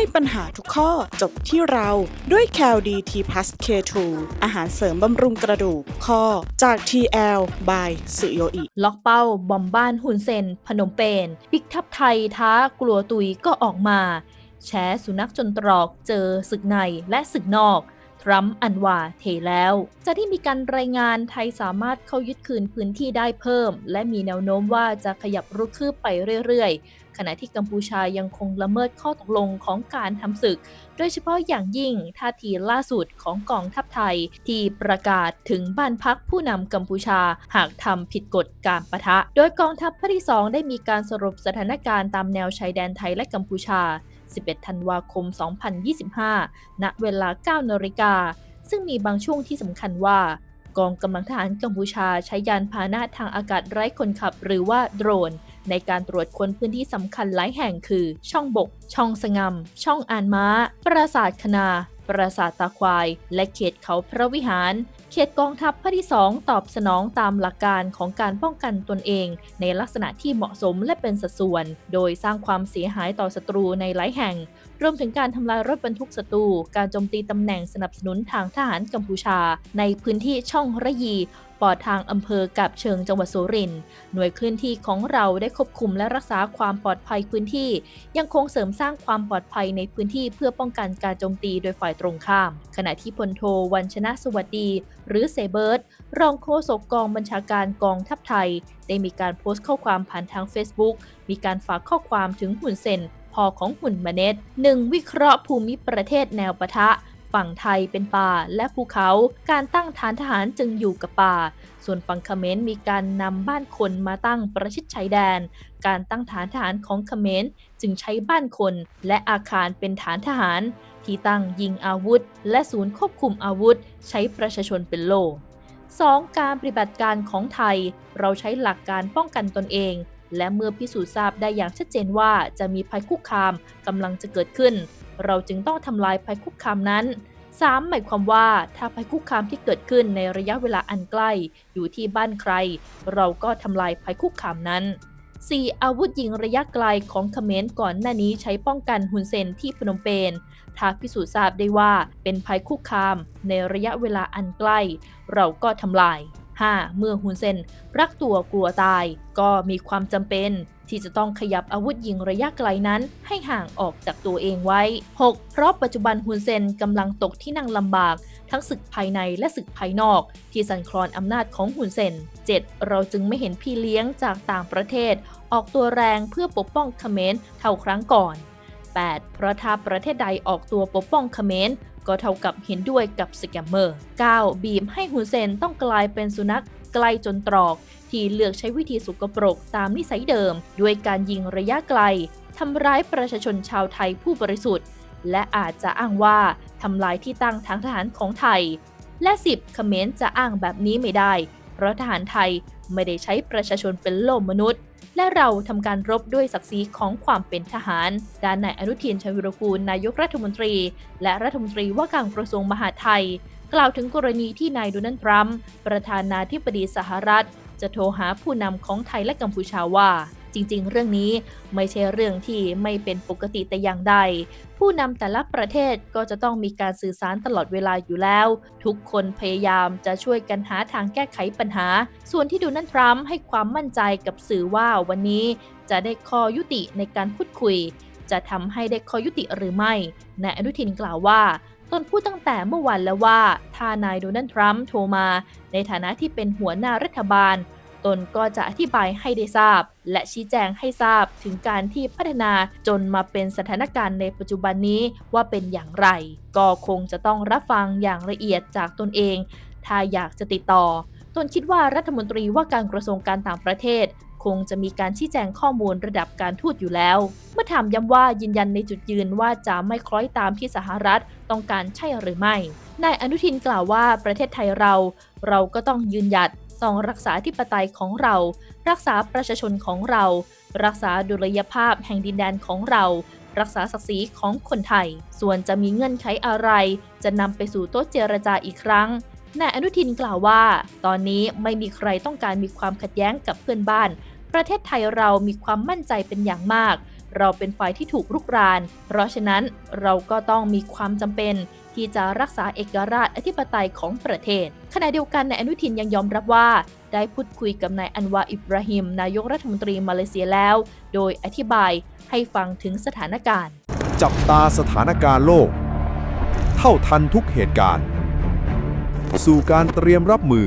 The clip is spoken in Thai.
ให้ปัญหาทุกข้อจบที่เราด้วย c a l d t p l u s K2 อาหารเสริมบำรุงกระดูกข้อจาก TL by สุโยอิ ล็อกเป้า บอมบ้านหุ่นเซน พนมเปญปิกทับไทยท้ากลัวตุยก็ออกมา แชสุนัขจนตรอกเจอศึกในและศึกนอก ทรัมป์อันว่าเทแล้ว จะที่มีการรายงานไทยสามารถเข้ายึดคืนพื้นที่ได้เพิ่ม และมีแนวโน้มว่าจะขยับรุกคืบไปเรื่อยๆ ขณะที่กัมพูชายังคงละเมิดข้อตกลงของการทำศึก โดยเฉพาะอย่างยิ่งท่าทีล่าสุดของกองทัพไทย ที่ประกาศถึงบ้านพักผู้นำกัมพูชาหากทำผิดกฎการประทะ โดยกองทัพภาคที่ 2 ได้มีการสรุปสถานการณ์ตามแนวชายแดนไทยและกัมพูชา 11 ธันวาคม 2025 ณ เวลา 9 นาฬิกา ซึ่งมีบางช่วงที่สำคัญว่า กองกำลังทหารกัมพูชาใช้ยานพาหนะทางอากาศไร้คนขับหรือว่าโดรน ในการตรวจค้นพื้นที่สำคัญหลายแห่งคือ ช่องบก ช่องสงำช่องอานม้า ปราสาทคณา ปราสาทตาควาย และเขตเขาพระวิหาร เขตกองทัพภาคที่ 2 ตอบสนองตามหลักการของการป้องกันตนเอง ในลักษณะที่เหมาะสมและเป็นสัดส่วน โดยสร้างความเสียหายต่อศัตรูในหลายแห่ง รวมถึงการทำลายรถบรรทุกศัตรู การโจมตีตำแหน่งสนับสนุนทางทหารกัมพูชา ในพื้นที่ช่องระยี ปอดทางอำเภอกับเชิงจังหวัดสุรินทร์หน่วยเคลื่อนที่ของเราได้ควบคุมและรักษาความปลอดภัยพื้นที่ ยังคงเสริมสร้างความปลอดภัยในพื้นที่เพื่อป้องกันการโจมตีโดยฝ่ายตรงข้าม ขณะที่พลโทวันชนะสวัสดี หรือเซเบิร์ตรองโฆษกกองบัญชาการกองทัพไทย ได้มีการโพสต์ข้อความผ่านทาง Facebook มีการฝากข้อความถึงหุ่นเซนพ่อของหุ่นมเนตหนึ่งวิเคราะห์ภูมิประเทศแนวปะทะ ฝั่งไทยเป็นป่าและภูเขา การตั้งฐานทหารจึงอยู่กับป่า ส่วนฝั่งเขมรมีการนำบ้านคนมาตั้งประชิดชายแดน การตั้งฐานทหารของเขมรจึงใช้บ้านคนและอาคารเป็นฐานทหาร ที่ตั้งยิงอาวุธ และศูนย์ควบคุมอาวุธ ใช้ประชาชนเป็นโล่ 2. การปฏิบัติการของไทย เราใช้หลักการป้องกันตนเอง และเมื่อพิสูจน์ทราบได้อย่างชัดเจนว่าจะมีภัยคุกคามกำลังจะเกิดขึ้น เราจึงต้องทำลายภัยคุกคามนั้น 3. หมายความว่าถ้าภัยคุกคามที่เกิดขึ้นในระยะเวลาอันใกล้อยู่ที่บ้านใคร เราก็ทำลายภัยคุกคามนั้น 4. อาวุธยิงระยะไกลของเขมรก่อนหน้านี้ใช้ป้องกันฮุนเซนที่พนมเปญถ้าพิสูจน์ทราบได้ว่าเป็นภัยคุกคามในระยะเวลาอันใกล้ เราก็ทำลาย 5. เมื่อฮุนเซนรักตัวกลัวตาย ก็มีความจำเป็นที่จะต้องขยับอาวุธยิงระยะไกลนั้นให้ห่างออกจากตัวเองไว้ 6. เพราะปัจจุบันฮุนเซนกำลังตกที่นั่งลำบาก ทั้งศึกภายในและศึกภายนอก ที่สั่นคลอนอำนาจของฮุนเซน 7. เราจึงไม่เห็นพี่เลี้ยงจากต่างประเทศ ออกตัวแรงเพื่อปกป้องเขมรเท่าครั้งก่อน 8. เพราะถ้าประเทศใดออกตัวปกป้องเขมร ก็เท่ากับเห็นด้วยกับสแกมเมอร์ 9. บีมให้ฮุนเซนต้องกลายเป็นสุนัขไกลจนตรอก ที่เลือกใช้วิธีสุกปรกตามนิสัยเดิม ด้วยการยิงระยะไกลทำร้ายประชาชนชาวไทยผู้บริสุทธิ์ และอาจจะอ้างว่าทำลายที่ตั้งทางทหารของไทย และ 10. เขมรจะอ้างแบบนี้ไม่ได้ เพราะทหารไทย ไม่ได้ใช้ประชาชนเป็นโล่มนุษย์ และเราทำการรบด้วยศักดิ์ศรีของความเป็นทหาร ด้านนายอนุทินชาญวิรกูลนายกรัฐมนตรี และรัฐมนตรีว่าการกระทรวงมหาดไทย กล่าวถึงกรณีที่นายโดนัลด์ทรัมป์ประธานาธิบดีสหรัฐ จะโทรหาผู้นำของไทยและกัมพูชาว่า จริงๆ เรื่องนี้ไม่ใช่เรื่องที่ไม่เป็นปกติแต่อย่างใด ผู้นำแต่ละประเทศก็จะต้องมีการสื่อสารตลอดเวลาอยู่แล้ว ทุกคนพยายามจะช่วยกันหาทางแก้ไขปัญหา ส่วนที่โดูนัลด์ทรัมป์ให้ความมั่นใจกับสื่อว่าวันนี้จะได้ข้อยุติในการพูดคุย จะทำให้ได้ข้อยุติหรือไม่นายอนุทินกล่าวว่าตนพูดตั้งแต่เมื่อวานแล้วว่า ถ้านายโดนัลด์ทรัมป์โทรมา ในฐานะที่เป็นหัวหน้ารัฐบาล ตนก็จะอธิบายให้ได้ทราบ และชี้แจงให้ทราบถึงการที่พัฒนาจนมาเป็นสถานการณ์ในปัจจุบันนี้ว่าเป็นอย่างไร ก็คงจะต้องรับฟังอย่างละเอียดจากตนเอง ถ้าอยากจะติดต่อ ตนคิดว่ารัฐมนตรีว่าการกระทรวงการต่างประเทศคงจะมีการชี้แจงข้อมูลระดับการทูตอยู่แล้ว เมื่อถามย้ำว่ายืนยันในจุดยืนว่าจะไม่คล้อยตามที่สหรัฐต้องการใช่หรือไม่ นายอนุทินกล่าวว่าประเทศไทยเรา เราก็ต้องยืนหยัด ต้องรักษาธิปไตยของเรา รักษาประชาชนของเรา รักษาดุลยภาพแห่งดินแดนของเรา รักษาศักดิ์ศรีของคนไทย ส่วนจะมีเงื่อนไขอะไร จะนำไปสู่โต๊ะเจรจาอีกครั้งนายอนุทินกล่าวว่า ตอนนี้ไม่มีใครต้องการมีความขัดแย้งกับเพื่อนบ้าน ประเทศไทยเรามีความมั่นใจเป็นอย่างมาก เราเป็นฝ่ายที่ถูกรุกราน เพราะฉะนั้นเราก็ต้องมีความจำเป็น ที่จะรักษาเอกราชอธิปไตยของประเทศ ขณะเดียวกันนายอนุทินยังยอมรับว่า ได้พูดคุยกับนายอันวาอิบราฮิม นายกรัฐมนตรีมาเลเซียแล้ว โดยอธิบายให้ฟังถึงสถานการณ์ จับตาสถานการณ์โลก เท่าทันทุกเหตุการณ์ สู่การเตรียมรับมือ